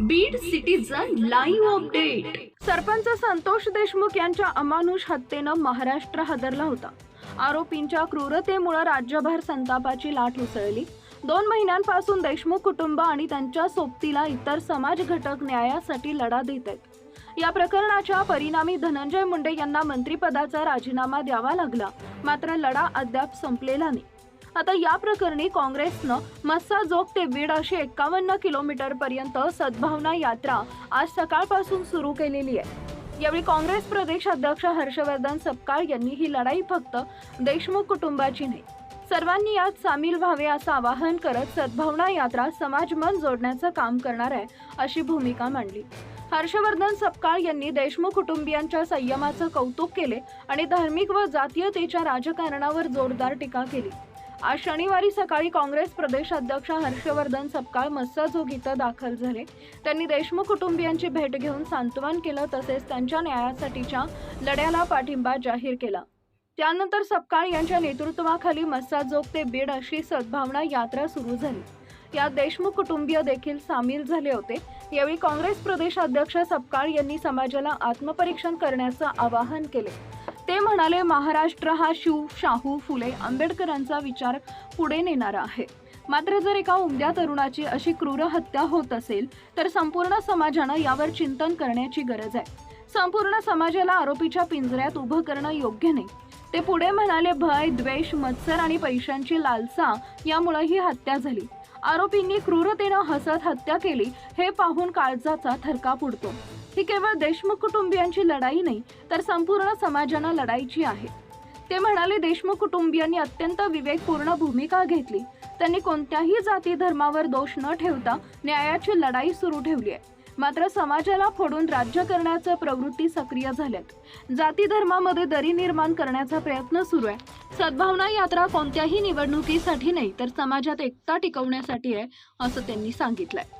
Beed citizen live update sarpanch Santosh Deshmukh यांच्या अमानुष हत्येनं महाराष्ट्र हादरला होता. आरोपींच्या क्रूरतेमुळे राज्यभर संतापाची लाट उसळली. दोन महिन्यांपासून देशमुख कुटुंब आणि त्यांच्या सोबतीला इतर समाज घटक न्यायासाठी लढा देत आहेत. या प्रकरणाच्या परिणामी धनंजय मुंडे यांना मंत्रिपदाचा राजीनामा द्यावा लागला. मात्र लढा अद्याप संपलेला नाही. आता या प्रकरणी काँग्रेसनं मस्साजोग ते बीड अशी एकावन्न किलोमीटर पर्यंत सद्भावना यात्रा आज सकाळपासून सुरू केलेली आहे. यावेळी काँग्रेस प्रदेश अध्यक्ष हर्षवर्धन सपकाळ यांनी ही लढाई फक्त देशमुख कुटुंबाची नाही सर्वांनी यात सामील व्हावे असं आवाहन करत सद्भावना यात्रा समाज मन जोडण्याचं काम करणार आहे अशी भूमिका मांडली. हर्षवर्धन सपकाळ यांनी देशमुख कुटुंबियांच्या संयमाचं कौतुक केले आणि धार्मिक व जातीयतेच्या राजकारणावर जोरदार टीका केली. आज शनिवारी सकाळी काँग्रेस प्रदेश अध्यक्ष हर्षवर्धन सपकाळ मस्साझोग इथं दाखल झाले. त्यांनी देशमुख कुटुंबियांची भेट घेऊन सांत्वन केलं तसेच त्यांच्या न्यायासाठीच्या लढ्याला पाठिंबा जाहीर केला. त्यानंतर सपकाळ यांच्या नेतृत्वाखाली मस्साजोग ते बीड अशी सद्भावना यात्रा सुरू झाली. यात देशमुख कुटुंबीय देखील सामील झाले होते. यावेळी काँग्रेस प्रदेश अध्यक्ष सपकाळ यांनी समाजाला आत्मपरीक्षण करण्याचं आवाहन केले. ते म्हणाले महाराष्ट्र हा शिव शाहू फुले आंबेडकरांचा विचार पुढे नेणारा आहे. मात्र जर एका उमद्या तरुणाची अशी क्रूर हत्या होत असेल तर संपूर्ण समाजानं यावर चिंतन करण्याची गरज आहे. संपूर्ण समाजाला आरोपीच्या पिंजऱ्यात उभं करणं योग्य नाही. ते पुढे म्हणाले भय द्वेष मत्सर आणि पैशांची लालसा यामुळे ही हत्या झाली. आरोपींनी क्रूरतेनं हसत हत्या केली हे पाहून काळजाचा थरकाप उडतो. ही केवळ देशमुख कुटुंबियांची लढाई नाही तर संपूर्ण समाजानं लढायची आहे. ते म्हणाले देशमुख कुटुंबियांनी अत्यंत विवेकपूर्ण भूमिका घेतली. त्यांनी कोणत्याही जाती धर्मावर दोष न ठेवता न्यायाची लढाई सुरू ठेवली आहे. मात्र समाजाला फोडून राज्य करण्याच्या प्रवृत्ती सक्रिय झाल्यात. जाती धर्मामध्ये दरी निर्माण करण्याचा प्रयत्न सुरू आहे. सद्भावना यात्रा कोणत्याही निवडणुकीसाठी नाही तर समाजात एकता टिकवण्यासाठी आहे असं त्यांनी सांगितलंय.